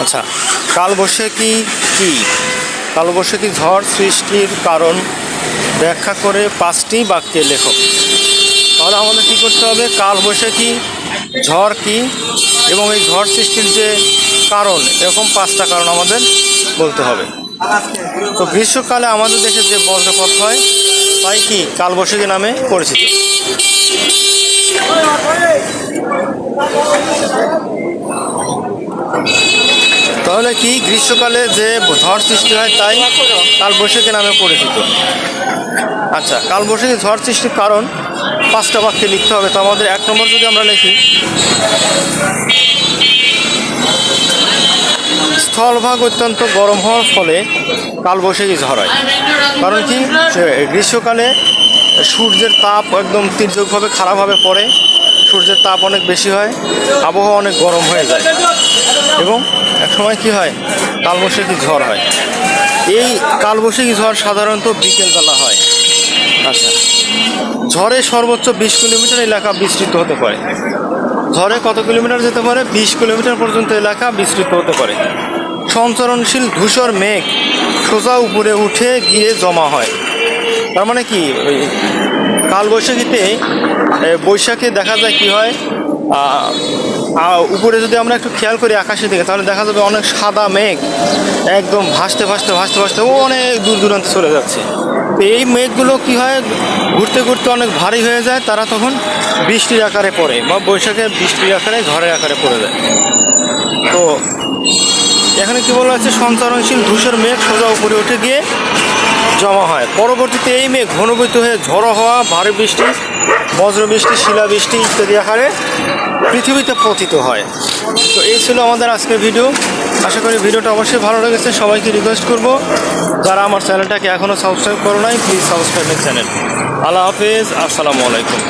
আচ্ছা। কালবৈশাখী কি? কালবৈশাখী ঝড় সৃষ্টির কারণ ব্যাখ্যা করে পাঁচটি বাক্যে লেখক তাহলে আমাদের কী করতে হবে? কালবৈশাখী ঝড় কি? এবং এই ঝড় সৃষ্টির যে কারণ, এরকম পাঁচটা কারণ আমাদের বলতে হবে। তো গ্রীষ্মকালে আমাদের দেশে যে বজ্রপাত হয়, তাই কি কালবৈশাখী নামে পরিচিত? তাহলে কি গ্রীষ্মকালে যে ঝড় সৃষ্টি হয় তাই কালবৈশাখী নামে পরিচিত। আচ্ছা কালবৈশাখী ঝড় সৃষ্টির কারণ পাঁচটা বাক্যে লিখতে হবে। তো আমাদের এক নম্বর যদি আমরা লিখি, স্থলভাগ অত্যন্ত গরম হওয়ার ফলে কালবৈশাখী ঝড় হয়। কারণ কি? গ্রীষ্মকালে সূর্যের তাপ একদম তীর্যকভাবে খারাপভাবে পড়ে। সূর্যের তাপ অনেক বেশি হয়, আবহাওয়া অনেক গরম হয়ে যায়। এবং এক সময় কি হয়? কালবৈশাখী ঝড় হয়। এই কালবৈশাখী ঝড় সাধারণত বিকেলবেলা হয়। আচ্ছা। ঝড়ে সর্বোচ্চ বিশ কিলোমিটার এলাকা বিস্তৃত হতে পারে। ঝড়ে কত কিলোমিটার যেতে পারে? বিশ কিলোমিটার পর্যন্ত এলাকা বিস্তৃত হতে পারে। সঞ্চরণশীল ধূসর মেঘ সোজা উপরে উঠে গিয়ে জমা হয়। তার মানে কি? ওই কালবৈশাখীতে বৈশাখে দেখা যায় কি হয়? আ, আ, উপরে যদি আমরা একটু খেয়াল করি আকাশের দিকে তাহলে দেখা যাবে অনেক সাদা মেঘ একদম ভাসতে ভাসতে ভাসতে ভাসতে অনেক দূর দূরান্তে চলে যাচ্ছে। তো এই মেঘগুলো কি হয়? ঘুরতে ঘুরতে অনেক ভারী হয়ে যায় তারা তখন বৃষ্টির আকারে পড়ে বা বৈশাখে বৃষ্টির আকারে ঝড়ের আকারে পড়ে যায়। তো এখানে কি বলা হচ্ছে সঞ্চারণশীল ধূসর মেঘ সোজা উপরে উঠে গিয়ে জমা হয়। পরবর্তীতে এই মেঘ ঘনীভূত হয়ে ঝড়ো হওয়া ভারী বৃষ্টি বজ্রবৃষ্টি শিলাবৃষ্টি ইত্যাদি আকারে পৃথিবীতে পতিত হয়। তো এই ছিল আমাদের আজকের ভিডিও আশা করি ভিডিওটা অবশ্যই ভালো লেগেছে। সবাইকে রিকোয়েস্ট করব, যারা আমার চ্যানেলটাকে এখনও সাবস্ক্রাইব করো নাই প্লিজ সাবস্ক্রাইব চ্যানেল আল্লাহ হাফেজ, আসসালামু আলাইকুম।